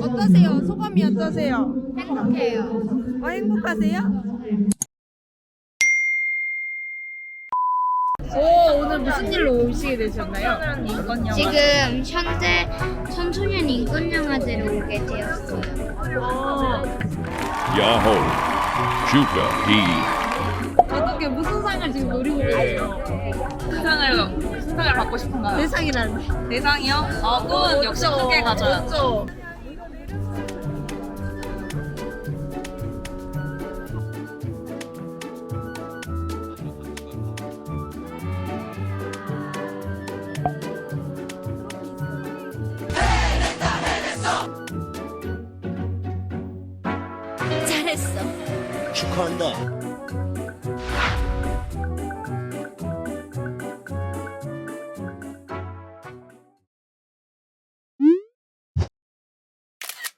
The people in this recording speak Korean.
어떠세요? 소감이 어떠세요? 행복해요. 어, 행복하세요? 오, 오늘 무슨 일로 오시게 되셨나요? 인권 영화. 지금 현재 청소년 인권 영화제로 오게 되었어요. Yahoo! D. 어떻게 무슨 상을 지금 노리고 계세요? 상을 상을 받고 싶은가요? 대상이란. 대상이요? 어, 그건 역시 크게 가져요. 잘했어. 축하한다.